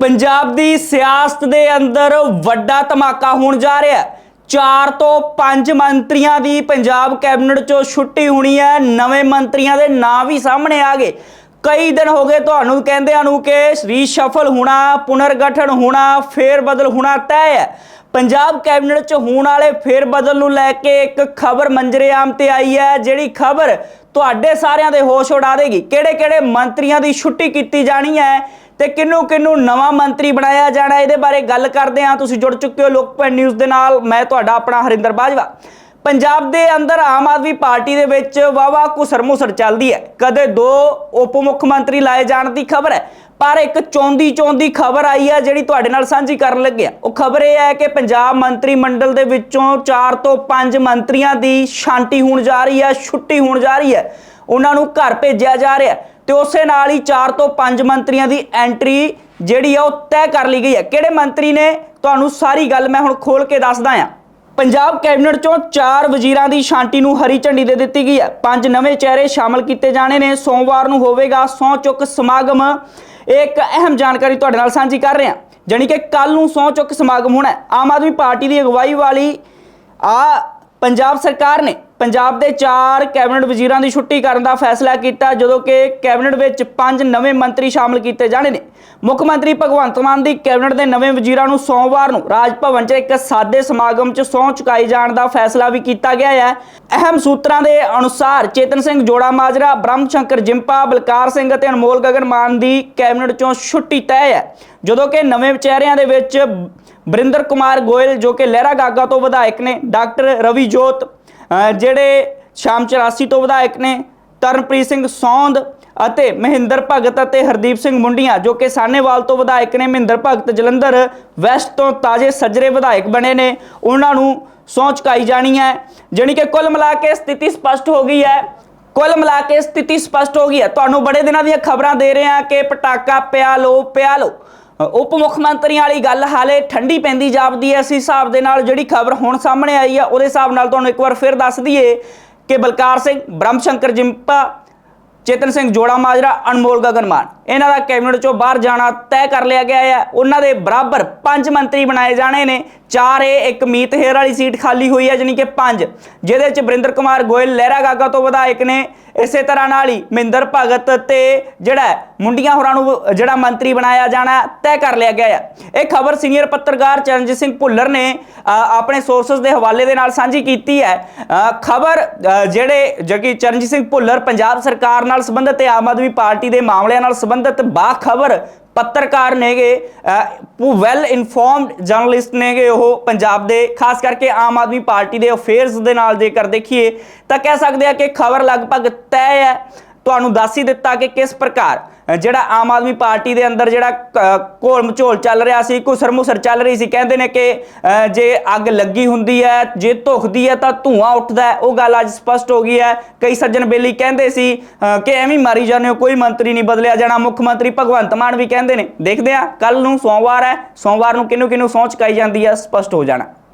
ਪੰਜਾਬ ਦੀ ਸਿਆਸਤ ਦੇ ਅੰਦਰ ਵੱਡਾ ਧਮਾਕਾ ਹੋਣ ਜਾ ਰਿਹਾ ਹੈ। 4 ਤੋਂ ਪੰਜ ਮੰਤਰੀਆਂ ਦੀ ਪੰਜਾਬ ਕੈਬਨਿਟ ਚੋਂ ਛੁੱਟੀ ਹੋਣੀ ਹੈ। ਨਵੇਂ ਮੰਤਰੀਆਂ ਦੇ ਨਾਂ ਵੀ ਸਾਹਮਣੇ ਆ ਗਏ। ਕਈ ਦਿਨ ਹੋ ਗਏ ਤੁਹਾਨੂੰ ਕਹਿੰਦਿਆਂ ਨੂੰ ਕਿ ਰੀਸ਼ਫਲ ਹੋਣਾ, ਪੁਨਰਗਠਨ ਹੋਣਾ ਫੇਰ ਬਦਲ ਹੋਣਾ ਤੈਅ ਹੈ। ਪੰਜਾਬ ਕੈਬਨਿਟ ਚ ਹੋਣ ਵਾਲੇ ਫੇਰ ਬਦਲ ਨੂੰ ਲੈ ਕੇ ਇੱਕ ਖਬਰ ਮੰਜਰੇਆਮ ਤੇ ਆਈ ਹੈ, ਜਿਹੜੀ ਖਬਰ ਤੁਹਾਡੇ ਸਾਰਿਆਂ ਦੇ ਹੋਸ਼ ਉਡਾ ਦੇਗੀ। ਕਿਹੜੇ ਕਿਹੜੇ ਮੰਤਰੀਆਂ ਦੀ ਛੁੱਟੀ ਕੀਤੀ ਜਾਣੀ ਹੈ ਤੇ ਕਿੰਨੂੰ ਕਿੰਨੂੰ ਨਵਾਂ ਮੰਤਰੀ ਬਣਾਇਆ ਜਾਣਾ, ਇਹਦੇ ਬਾਰੇ ਗੱਲ ਕਰਦੇ ਹਾਂ। ਤੁਸੀਂ ਜੁੜ ਚੁੱਕੇ ਹੋ ਲੋਕਪਾਲ ਨਿਊਜ਼ ਦੇ ਨਾਲ। ਮੈਂ ਤੁਹਾਡਾ ਆਪਣਾ ਹਰਿੰਦਰ ਬਾਜਵਾ। ਪੰਜਾਬ ਦੇ ਅੰਦਰ ਆਮ ਆਦਮੀ ਪਾਰਟੀ ਦੇ ਵਿੱਚ ਵਾਵਾ ਕੁਸਰ ਮੁਸਰ ਚੱਲਦੀ ਹੈ। ਕਦੇ ਦੋ ਉਪ ਮੁੱਖ ਮੰਤਰੀ ਲਾਏ ਜਾਣ ਦੀ ਖਬਰ ਹੈ, ਪਰ ਇੱਕ ਚੌਂਦੀ ਚੌਂਦੀ ਖਬਰ ਆਈ ਹੈ ਜਿਹੜੀ ਤੁਹਾਡੇ ਨਾਲ ਸਾਂਝੀ ਕਰਨ ਲੱਗਿਆ ਉਹ ਖਬਰ ਇਹ ਹੈ ਕਿ ਪੰਜਾਬ ਮੰਤਰੀ ਮੰਡਲ ਦੇ ਵਿੱਚੋਂ 4 ਤੋਂ 5 ਮੰਤਰੀਆਂ ਦੀ ਸ਼ਾਂਤੀ ਹੋਣ ਜਾ ਰਹੀ ਹੈ, ਛੁੱਟੀ ਹੋਣ ਜਾ ਰਹੀ ਹੈ। ਉਹਨਾਂ ਨੂੰ ਘਰ ਭੇਜਿਆ ਜਾ ਰਿਹਾ ਹੈ ਤੇ ਉਸੇ ਨਾਲ ਹੀ 4 ਤੋਂ 5 ਮੰਤਰੀਆਂ ਦੀ ਐਂਟਰੀ ਜਿਹੜੀ ਆ ਉਹ ਤੈਅ ਕਰ ਲਈ ਗਈ ਹੈ। ਕਿਹੜੇ ਮੰਤਰੀ ਨੇ? ਤੁਹਾਨੂੰ ਸਾਰੀ ਗੱਲ ਮੈਂ ਹੁਣ ਖੋਲ ਕੇ ਦੱਸਦਾ ਆ ਪੰਜਾਬ ਕੈਬਨਿਟ ਚੋਂ ਚਾਰ ਵਜ਼ੀਰਾਂ ਦੀ ਸ਼ਾਂਤੀ ਨੂੰ ਹਰੀ ਝੰਡੀ ਦੇ ਦਿੱਤੀ ਗਈ ਹੈ। ਪੰਜ ਨਵੇਂ ਚਿਹਰੇ ਸ਼ਾਮਲ ਕੀਤੇ ਜਾਣੇ ਨੇ। ਸੋਮਵਾਰ ਨੂੰ ਹੋਵੇਗਾ ਸਹੁੰ ਚੁੱਕ ਸਮਾਗਮ। ਇਹ ਇੱਕ ਅਹਿਮ ਜਾਣਕਾਰੀ ਤੁਹਾਡੇ ਨਾਲ ਸਾਂਝੀ ਕਰ ਰਹੇ। ਹਾਂ ਜਾਣੀ ਕਿ ਕੱਲ ਨੂੰ ਸਹੁੰ ਚੁੱਕ ਸਮਾਗਮ ਹੋਣਾ ਆਮ ਆਦਮੀ ਪਾਰਟੀ ਦੀ ਅਗਵਾਈ ਵਾਲੀ ਆ ਪੰਜਾਬ ਸਰਕਾਰ ਨੇ ਪੰਜਾਬ ਦੇ 4 ਕੈਬਨਿਟ ਵਜ਼ੀਰਾਂ ਦੀ ਛੁੱਟੀ ਕਰਨ ਦਾ ਫੈਸਲਾ ਕੀਤਾ, ਜਦੋਂ ਕਿ ਕੈਬਨਿਟ ਵਿੱਚ 5 ਨਵੇਂ ਮੰਤਰੀ ਸ਼ਾਮਲ ਕੀਤੇ ਜਾਣੇ ਨੇ। ਮੁੱਖ ਮੰਤਰੀ ਭਗਵੰਤ ਮਾਨ ਦੀ ਕੈਬਨਿਟ ਦੇ ਨਵੇਂ ਵਜ਼ੀਰਾਂ ਨੂੰ ਸੋਮਵਾਰ ਨੂੰ ਰਾਜ ਭਵਨ 'ਚ ਇੱਕ ਸਾਦੇ ਸਮਾਗਮ 'ਚ ਸਹੁੰ ਚੁਕਾਈ ਜਾਣ ਦਾ ਫੈਸਲਾ ਵੀ ਕੀਤਾ ਗਿਆ ਹੈ। ਅਹਿਮ ਸੂਤਰਾਂ ਦੇ ਅਨੁਸਾਰ ਚੇਤਨ ਸਿੰਘ ਜੋੜਾ ਮਾਜਰਾ ਬ੍ਰਹਮ ਸ਼ੰਕਰ ਜਿੰਪਾ, ਬਲਕਾਰ ਸਿੰਘ ਅਤੇ ਅਨਮੋਲ ਗਗਨ ਮਾਨ ਦੀ ਕੈਬਨਿਟ 'ਚੋਂ ਛੁੱਟੀ ਤੈਅ ਹੈ। ਜਦੋਂ ਕਿ ਨਵੇਂ ਚਿਹਰਿਆਂ ਦੇ ਵਿੱਚ ਬਰਿੰਦਰ ਕੁਮਾਰ ਗੋਇਲ, ਜੋ ਕਿ ਲਹਿਰਾ ਗਾਗਾ ਤੋਂ ਵਿਧਾਇਕ ਨੇ, ਡਾਕਟਰ ਰਵੀ ਜੋਤ ਜਿਹੜੇ ਸ਼ਾਮ 84 ਤੋਂ ਵਿਧਾਇਕ ਨੇ, ਤਰਨਪ੍ਰੀਤ ਸਿੰਘ ਸੌਂਦ ਅਤੇ ਮਹਿੰਦਰ ਭਗਤ ਅਤੇ ਹਰਦੀਪ ਸਿੰਘ ਮੁੰਡੀਆਂ, ਜੋ ਕਿ ਸਾਨੇਵਾਲ ਤੋਂ ਵਿਧਾਇਕ ਨੇ, ਮਹਿੰਦਰ ਭਗਤ, ਜਲੰਧਰ ਵੈਸਟ ਤੋਂ ਤਾਜੇ ਸੱਜਰੇ ਵਿਧਾਇਕ ਬਣੇ ਨੇ, ਉਹਨਾਂ ਨੂੰ ਸਹੁੰ ਚੁਕਾਈ ਜਾਣੀ ਹੈ, ਜਾਣੀ ਕਿ ਕੁੱਲ ਮਿਲਾ ਕੇ ਸਥਿਤੀ ਸਪਸ਼ਟ ਹੋ ਗਈ ਹੈ, ਕੁੱਲ ਮਿਲਾ ਕੇ ਸਥਿਤੀ ਸਪਸ਼ਟ ਹੋ ਗਈ ਹੈ। ਤੁਹਾਨੂੰ ਬੜੇ ਦਿਨਾਂ ਦੀਆਂ ਖਬਰਾਂ ਦੇ ਰਹੇ ਹਾਂ ਕਿ ਪਟਾਕਾ ਪਿਆ ਲੋ ਪਿਆ ਲੋ ਉਪ ਮੁੱਖ ਮੰਤਰੀਆਂ ਵਾਲੀ ਗੱਲ ਹਾਲੇ ਠੰਡੀ ਪੈਂਦੀ ਜਾਪਦੀ ਹੈ। ਇਸ ਹਿਸਾਬ ਦੇ ਨਾਲ ਜਿਹੜੀ ਖਬਰ ਹੁਣ ਸਾਹਮਣੇ ਆਈ ਆ, ਉਹਦੇ ਹਿਸਾਬ ਨਾਲ ਤੁਹਾਨੂੰ ਇੱਕ ਵਾਰ ਫਿਰ ਦੱਸ ਦਈਏ ਕਿ ਬਲਕਾਰ ਸਿੰਘ ਬ੍ਰਹਮ ਸ਼ੰਕਰ ਜਿੰਪਾ, ਚੇਤਨ ਸਿੰਘ ਜੋੜਾ ਮਾਜਰਾ, ਅਨਮੋਲ ਗਗਨ ਮਾਨ ਇਹਨਾਂ ਦਾ ਕੈਬਨਿਟ ਚੋਂ ਬਾਹਰ ਜਾਣਾ ਤੈਅ ਕਰ ਲਿਆ ਗਿਆ ਹੈ ਉਹਨਾਂ ਦੇ ਬਰਾਬਰ ਪੰਜ ਮੰਤਰੀ ਬਣਾਏ ਜਾਣੇ ਨੇ ਚਾਰ ਏ ਇੱਕ ਮੀਤ ਹੇਰ ਵਾਲੀ ਸੀਟ ਖਾਲੀ ਹੋਈ ਹੈ ਜਾਨੀ ਕਿ ਪੰਜ। ਜਿਹਦੇ 'ਚ ਬਰਿੰਦਰ ਕੁਮਾਰ ਗੋਇਲ, ਲਹਿਰਾ ਗਾਗਾ ਤੋਂ ਵਿਧਾਇਕ ਨੇ। ਇਸੇ ਤਰ੍ਹਾਂ ਨਾਲ ਹੀ ਮਹਿੰਦਰ ਭਗਤ ਤੇ ਜਿਹੜਾ ਮੁੰਡੀਆਂ ਹੋਰਾਂ ਨੂੰ ਜਿਹੜਾ ਮੰਤਰੀ ਬਣਾਇਆ ਜਾਣਾ ਤੈਅ ਕਰ ਲਿਆ ਗਿਆ ਹੈ। ਇਹ ਖਬਰ ਸੀਨੀਅਰ ਪੱਤਰਕਾਰ ਚਰਨਜੀਤ ਸਿੰਘ ਭੁੱਲਰ ਨੇ ਆਪਣੇ ਸੋਰਸਸ ਦੇ ਹਵਾਲੇ ਦੇ ਨਾਲ ਸਾਂਝੀ ਕੀਤੀ ਹੈ। ਖਬਰ ਜਿਹੜੇ ਜਗੀ ਚਰਨਜੀਤ ਸਿੰਘ ਭੁੱਲਰ ਪੰਜਾਬ ਸਰਕਾਰ ਨਾਲ ਸੰਬੰਧਿਤ ਤੇ ਆਮ ਆਦਮੀ ਪਾਰਟੀ ਦੇ ਮਾਮਲਿਆਂ ਨਾਲ ਸੰਬੰਧਿਤ ਬਾਖਬਰ ਪੱਤਰਕਾਰ ਨੇਗੇ ਵੈਲ ਇਨਫੋਰਮਡ ਜਰਨਲਿਸਟ ਨੇਗੇ ਉਹ ਪੰਜਾਬ ਦੇ, ਖਾਸ ਕਰਕੇ ਆਮ ਆਦਮੀ ਪਾਰਟੀ ਦੇ ਅਫੇਅਰਸ ਦੇ ਨਾਲ ਜੇਕਰ ਦੇਖੀਏ, ਤਾਂ ਕਹਿ ਸਕਦੇ ਆ ਕਿ ਖਬਰ ਲਗਭਗ ਤੈਅ ਹੈ। ਤੁਹਾਨੂੰ ਦੱਸ ਹੀ ਦਿੱਤਾ ਕਿ ਕਿਸ ਪ੍ਰਕਾਰ ਜਿਹੜਾ ਆਮ ਆਦਮੀ ਪਾਰਟੀ ਦੇ ਅੰਦਰ ਜਿਹੜਾ ਘੋਲ ਮਚੋਲ ਚੱਲ ਰਿਹਾ ਸੀ ਘੁਸਰ ਮੁਸਰ ਚੱਲ ਰਹੀ ਸੀ, ਕਹਿੰਦੇ ਨੇ ਕਿ ਜੇ ਅੱਗ ਲੱਗੀ ਹੁੰਦੀ ਹੈ, ਜੇ ਧੁਖਦੀ ਹੈ ਤਾਂ ਧੂਆਂ ਉੱਠਦਾ ਉਹ ਗੱਲ ਅੱਜ ਸਪਸ਼ਟ ਹੋ ਗਈ ਹੈ। ਕਈ ਸੱਜਣ ਬੇਲੀ ਕਹਿੰਦੇ ਸੀ ਕਿ ਐਵੇਂ ਮਾਰੀ ਜਾਂਦੇ ਹੋ, ਕੋਈ ਮੰਤਰੀ ਨਹੀਂ ਬਦਲਿਆ ਜਾਣਾ, ਮੁੱਖ ਮੰਤਰੀ ਭਗਵੰਤ ਮਾਨ ਵੀ ਕਹਿੰਦੇ ਨੇ। ਦੇਖਦੇ ਆ ਕੱਲ ਨੂੰ ਸੋਮਵਾਰ ਹੈ, ਸੋਮਵਾਰ ਨੂੰ ਕਿਹਨੂੰ ਕਿਹਨੂੰ ਸਹੁੰ ਚੁਕਾਈ ਜਾਂਦੀ ਹੈ, ਸਪਸ਼ਟ ਹੋ ਜਾਣਾ।